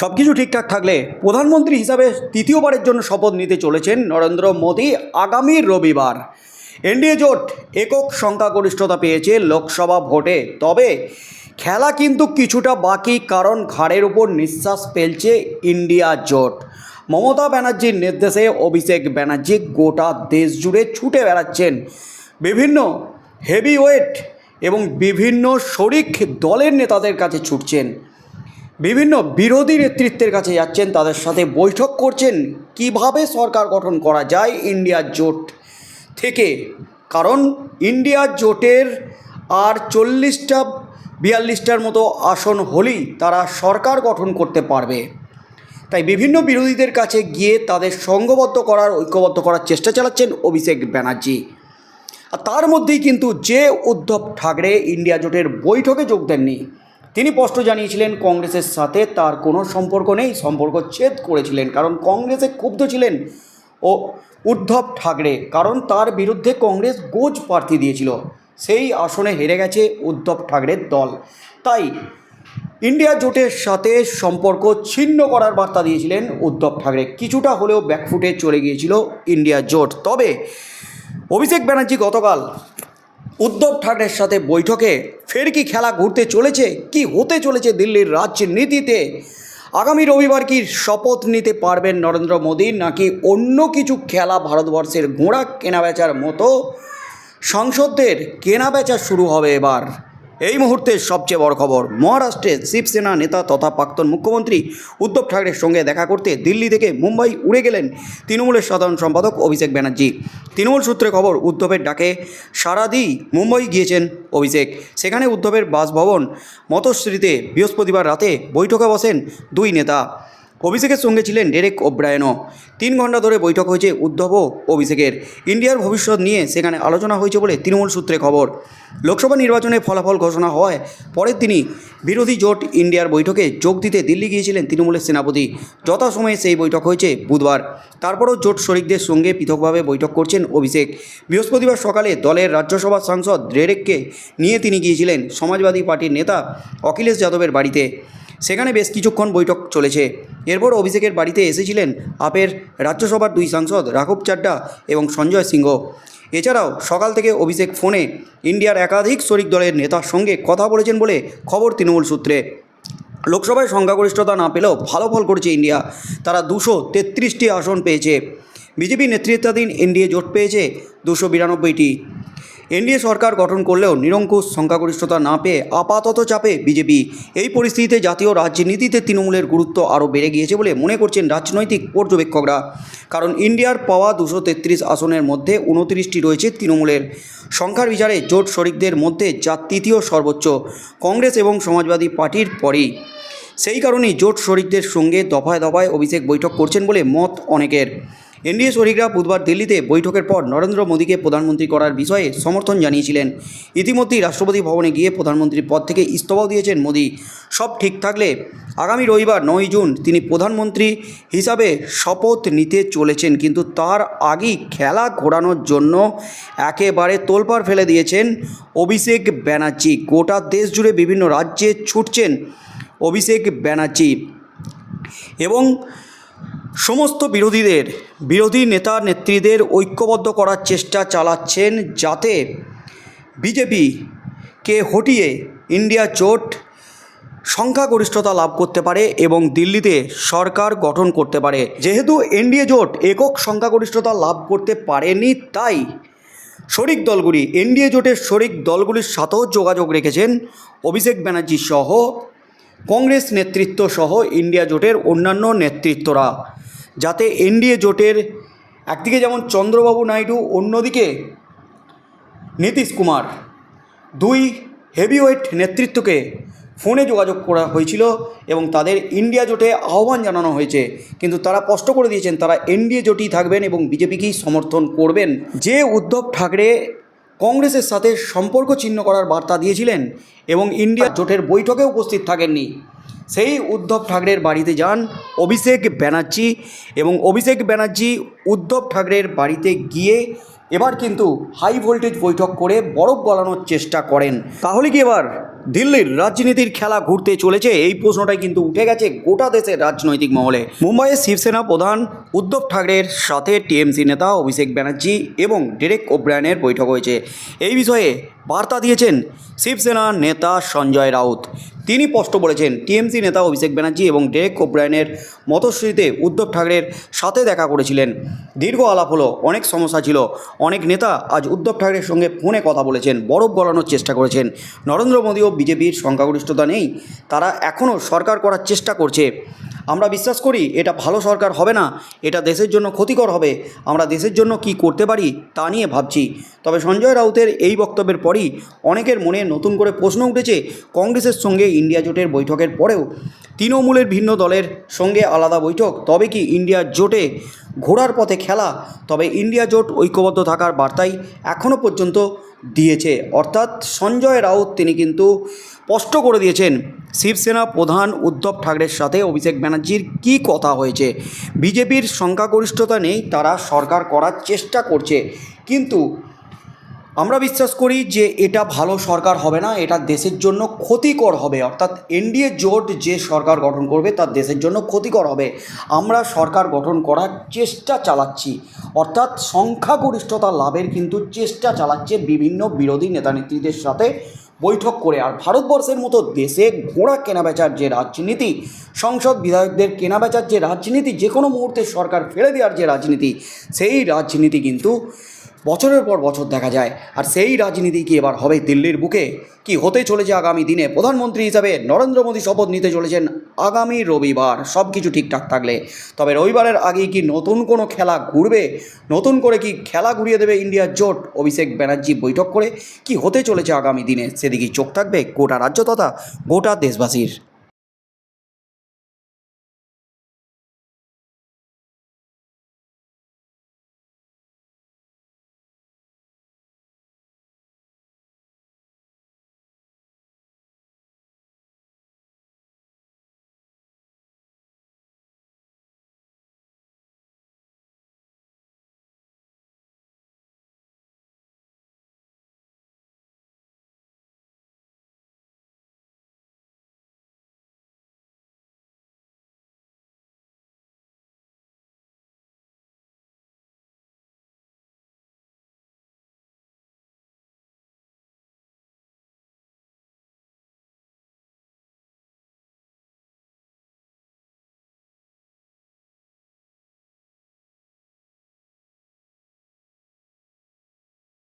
সব কিছু ঠিকঠাক থাকলে প্রধানমন্ত্রী হিসাবে তৃতীয়বারের জন্য শপথ নিতে চলেছেন নরেন্দ্র মোদী আগামী রবিবার। এনডিএ জোট একক সংখ্যাগরিষ্ঠতা পেয়েছে লোকসভা ভোটে। তবে খেলা কিন্তু কিছুটা বাকি, কারণ ঘাড়ের উপর নিঃশ্বাস ফেলছে ইন্ডিয়া জোট। মমতা ব্যানার্জির নির্দেশে অভিষেক ব্যানার্জি গোটা দেশ জুড়ে ছুটে বেড়াচ্ছেন। বিভিন্ন হেভিওয়েট এবং বিভিন্ন শরিক দলের নেতাদের কাছে ছুটছেন। বিভিন্ন বিরোধী নেতৃত্বের কাছে যাচ্ছেন, তাদের সাথে বৈঠক করছেন। কীভাবে সরকার গঠন করা যায় ইন্ডিয়া জোট থেকে? কারণ ইন্ডিয়া জোটের আর চল্লিশটা, বিয়াল্লিশটার মতো আসন হলেই তারা সরকার গঠন করতে পারবে। তাই বিভিন্ন বিরোধীদের কাছে গিয়ে তাদের সঙ্গবদ্ধ করার, ঐক্যবদ্ধ করার চেষ্টা চালাচ্ছেন অভিষেক ব্যানার্জি। আর তার মধ্যেই কিন্তু যে উদ্ধব ঠাকরে ইন্ডিয়া জোটের বৈঠকে যোগ দেননি তিনি স্পষ্ট জানিয়েছিলেন, কংগ্রেসের সাথে তার কোনো সম্পর্ক নেই, সম্পর্ক ছেদ করেছিলেন, কারণ কংগ্রেসে ক্ষুব্ধ ছিলেন ও উদ্ধব ঠাকরে, কারণ তার বিরুদ্ধে কংগ্রেস গোজ প্রার্থী দিয়েছিল। সেই আসনে হেরে গেছে উদ্ধব ঠাকরের দল। তাই ইন্ডিয়া জোটের সাথে সম্পর্ক ছিন্ন করার বার্তা দিয়েছিলেন উদ্ধব ঠাকরে। কিছুটা হলেও ব্যাকফুটে চলে গিয়েছিল ইন্ডিয়া জোট। তবে অভিষেক ব্যানার্জি গতকাল উদ্ধব ঠাকরের সাথে বৈঠকে ফের কি খেলা ঘুরতে চলেছে, কি হতে চলেছে দিল্লির রাজনীতিতে আগামী রবিবার কি শপথ নিতে পারবেন নরেন্দ্র মোদী, নাকি অন্য কিছু খেলা ভারতবর্ষের ঘোড়া কেনাবেচার মতো? সংসদদের কেনাবেচা শুরু হবে এবার। এই মুহূর্তে সবচেয়ে বড় খবর মহারাষ্ট্রে শিবসেনা নেতা তথা প্রাক্তন মুখ্যমন্ত্রী উদ্ধব ঠাকরের সঙ্গে দেখা করতে দিল্লি থেকে মুম্বাই উড়ে গেলেন তৃণমূলের সাধারণ সম্পাদক অভিষেক ব্যানার্জি। তৃণমূল সূত্রে খবর, উদ্ধবের ডাকে সারা দিই মুম্বাই গিয়েছেন অভিষেক। সেখানে উদ্ধবের বাসভবন, মতশ্রীতে বৃহস্পতিবার রাতে বৈঠকে বসেন দুই নেতা। অভিষেকের সঙ্গে ছিলেন ডেরেক ওব্রায়নও। তিন ঘণ্টা ধরে বৈঠক হয়েছে উদ্ধব ও অভিষেকের। ইন্ডিয়ার ভবিষ্যৎ নিয়ে সেখানে আলোচনা হয়েছে বলে তৃণমূল সূত্রে খবর। লোকসভা নির্বাচনে ফলাফল ঘোষণা হওয়ায় পরে তিনি বিরোধী জোট ইন্ডিয়ার বৈঠকে যোগ দিতে দিল্লি গিয়েছিলেন তৃণমূলের সেনাপতি। যথাসময়ে সেই বৈঠক হয়েছে বুধবার। তারপরও জোট শরিকদের সঙ্গে পৃথকভাবে বৈঠক করছেন অভিষেক। বৃহস্পতিবার সকালে দলের রাজ্যসভার সাংসদ ডেরেককে নিয়ে তিনি গিয়েছিলেন সমাজবাদী পার্টির নেতা অখিলেশ যাদবের বাড়িতে। সেখানে বেশ কিছুক্ষণ বৈঠক চলেছে। এরপর অভিষেকের বাড়িতে এসেছিলেন আপের রাজ্যসভার দুই সাংসদ রাঘব চাড্ডা এবং সঞ্জয় সিংহ। এছাড়াও সকাল থেকে অভিষেক ফোনে ইন্ডিয়ার একাধিক শরিক দলের নেতার সঙ্গে কথা বলেছেন বলে খবর তৃণমূল সূত্রে। লোকসভায় সংখ্যাগরিষ্ঠতা না পেলেও ভালো ফল করেছে ইন্ডিয়া। তারা দুশো তেত্রিশটি আসন পেয়েছে। বিজেপি নেতৃত্বাধীন এনডিএ জোট পেয়েছে দুশো বিরানব্বইটি। এনডিএ সরকার গঠন করলেও নিরঙ্কুশ সংখ্যাগরিষ্ঠতা না পেয়ে আপাতত চাপে বিজেপি। এই পরিস্থিতিতে জাতীয় রাজনীতিতে তৃণমূলের গুরুত্ব আরও বেড়ে গিয়েছে বলে মনে করছেন রাজনৈতিক পর্যবেক্ষকরা। কারণ ইন্ডিয়ার পাওয়া দুশো তেত্রিশ আসনের মধ্যে উনত্রিশটি রয়েছে তৃণমূলের। সংখ্যার বিচারে জোট শরিকদের মধ্যে যা তৃতীয় সর্বোচ্চ, কংগ্রেস এবং সমাজবাদী পার্টির পরেই। সেই কারণেই জোট শরিকদের সঙ্গে দফায় দফায় অভিষেক বৈঠক করছেন বলে মত অনেকের। এনডিএ শরিকরা বুধবার দিল্লিতে বৈঠকের পর নরেন্দ্র মোদীকে প্রধানমন্ত্রী করার বিষয়ে সমর্থন জানিয়েছিলেন। ইতিমধ্যেই রাষ্ট্রপতি ভবনে গিয়ে প্রধানমন্ত্রীর পদ থেকে ইস্তফাও দিয়েছেন মোদী। সব ঠিক থাকলে আগামী রবিবার নয় জুন তিনি প্রধানমন্ত্রী হিসাবে শপথ নিতে চলেছেন, কিন্তু তার আগেই খেলা ঘোরানোর জন্য একেবারে তোলপাড় ফেলে দিয়েছেন অভিষেক ব্যানার্জি। গোটা দেশ জুড়ে বিভিন্ন রাজ্যে ছুটছেন অভিষেক ব্যানার্জি। এবং সমস্ত বিরোধীদের, বিরোধী নেতা নেত্রীদের ঐক্যবদ্ধ করার চেষ্টা চালাচ্ছেন যাতে বিজেপিকে হটিয়ে ইন্ডিয়া জোট সংখ্যাগরিষ্ঠতা লাভ করতে পারে এবং দিল্লিতে সরকার গঠন করতে পারে। যেহেতু এনডিএ জোট একক সংখ্যাগরিষ্ঠতা লাভ করতে পারেনি, তাই শরিক দলগুলি, এনডিএ জোটের শরিক দলগুলির সাথেও যোগাযোগ রেখেছেন অভিষেক ব্যানার্জি সহ কংগ্রেস নেতৃত্ব সহ ইন্ডিয়া জোটের অন্যান্য নেতৃত্বরা। যাতে এনডিএ জোটের একদিকে যেমন চন্দ্রবাবু নাইডু, অন্যদিকে নীতিশ কুমার। দুই হেভিওয়েট নেতৃত্বকে ফোনে যোগাযোগ করা হয়েছিল এবং তাদের ইন্ডিয়া জোটে আহ্বান জানানো হয়েছে। কিন্তু তারা স্পষ্ট করে দিয়েছেন, তারা এনডিএ জোটেই থাকবেন এবং বিজেপিকেই সমর্থন করবেন। যে উদ্ধব ঠাকরে কংগ্রেসের সাথে সম্পর্ক ছিন্ন করার বার্তা দিয়েছিলেন এবং ইন্ডিয়া জোটের বৈঠকে উপস্থিত থাকেননি। সেই উদ্ধব ঠাকরের বাড়িতে যান অভিষেক ব্যানার্জি এবং অভিষেক ব্যানার্জি উদ্ধব ঠাকরের বাড়িতে গিয়ে এবার কিন্তু হাই ভোল্টেজ বৈঠক করে বরফ গলানোর চেষ্টা করেন। তাহলে কি এবার দিল্লির রাজনীতির খেলা ঘুরতে চলেছে। এই প্রশ্নটাই কিন্তু উঠে গেছে গোটা দেশের রাজনৈতিক মহলে। মুম্বাইয়ে শিবসেনা প্রধান উদ্ধব ঠাকরের সাথে টিএমসি নেতা অভিষেক ব্যানার্জি এবং ডেরেক ওব্রায়নের বৈঠক হয়েছে। এই বিষয়ে বার্তা দিয়েছেন শিবসেনা নেতা সঞ্জয় রাউত। তিনি স্পষ্ট বলেছেন, টিএমসি নেতা অভিষেক ব্যানার্জি এবং ডেরেক ওব্রায়নের মতশ্রীতে উদ্ধব ঠাকরের সাথে দেখা করেছিলেন। দীর্ঘ আলাপ হলো, অনেক সমস্যা ছিল। অনেক নেতা আজ উদ্ধব ঠাকরের সঙ্গে ফোনে কথা বলেছেন, বরফ গলানোর চেষ্টা করেছেন। নরেন্দ্র মোদী ও বিজেপির সংখ্যাগরিষ্ঠতা নেই তারা এখনও সরকার করার চেষ্টা করছে। আমরা বিশ্বাস করি এটা ভালো সরকার হবে না, এটা দেশের জন্য ক্ষতিকর হবে, আমরা দেশের জন্য কি করতে পারি তা নিয়ে ভাবছি। তবে সঞ্জয় রাউতের এই বক্তব্যের পরই অনেকের মনে নতুন করে প্রশ্ন উঠেছে কংগ্রেসের সঙ্গে ইন্ডিয়া জোটের বৈঠকের পরেও। তৃণমূলের ভিন্ন দলের সঙ্গে আলাদা বৈঠক, তবে কি ইন্ডিয়া জোটে ঘোড়ার পথে খেলা? তবে ইন্ডিয়া জোট ঐক্যবদ্ধ থাকার বার্তাই এখনও পর্যন্ত দিয়েছে। অর্থাৎ সঞ্জয় রাউত তিনি কিন্তু স্পষ্ট করে দিয়েছেন শিবসেনা প্রধান উদ্ধব ঠাকরের সাথে অভিষেক ব্যানার্জির কী কথা হয়েছে? বিজেপির সংখ্যাগরিষ্ঠতা নেই, তারা সরকার করার চেষ্টা করছে। কিন্তু আমরা বিশ্বাস করি যে এটা ভালো সরকার হবে না, এটা দেশের জন্য ক্ষতিকর হবে। অর্থাৎ এনডিএ জোট যে সরকার গঠন করবে, তার দেশের জন্য ক্ষতিকর হবে। আমরা সরকার গঠন করার চেষ্টা চালাচ্ছি। অর্থাৎ সংখ্যাগরিষ্ঠতা লাভের কিন্তু চেষ্টা চালাচ্ছে বিভিন্ন বিরোধী নেতানেত্রীদের সাথে বৈঠক করে আর ভারতবর্ষের মতো দেশে ঘোড়া কেনাবেচার যে রাজনীতি, সংসদ বিধায়কদের কেনাবেচার যে রাজনীতি যে কোনো মুহূর্তে সরকার ফেলে দেওয়ার যে রাজনীতি, সেই রাজনীতি কিন্তু বছরের পর বছর দেখা যায়, আর সেই রাজনীতি কি এবার হবে দিল্লির বুকে? কি হতে চলেছে আগামী দিনে? প্রধানমন্ত্রী হিসাবে নরেন্দ্র মোদী শপথ নিতে চলেছেন আগামী রবিবার সব কিছু ঠিকঠাক থাকলে। তবে রবিবারের আগেই কি নতুন কোনো খেলা ঘুরবে? নতুন করে কি খেলা ঘুরিয়ে দেবে ইন্ডিয়ার জোট? অভিষেক ব্যানার্জি বৈঠক করে কি হতে চলেছে আগামী দিনে? সেদিকেই চোখ থাকবে গোটা রাজ্য তথা গোটা দেশবাসীর।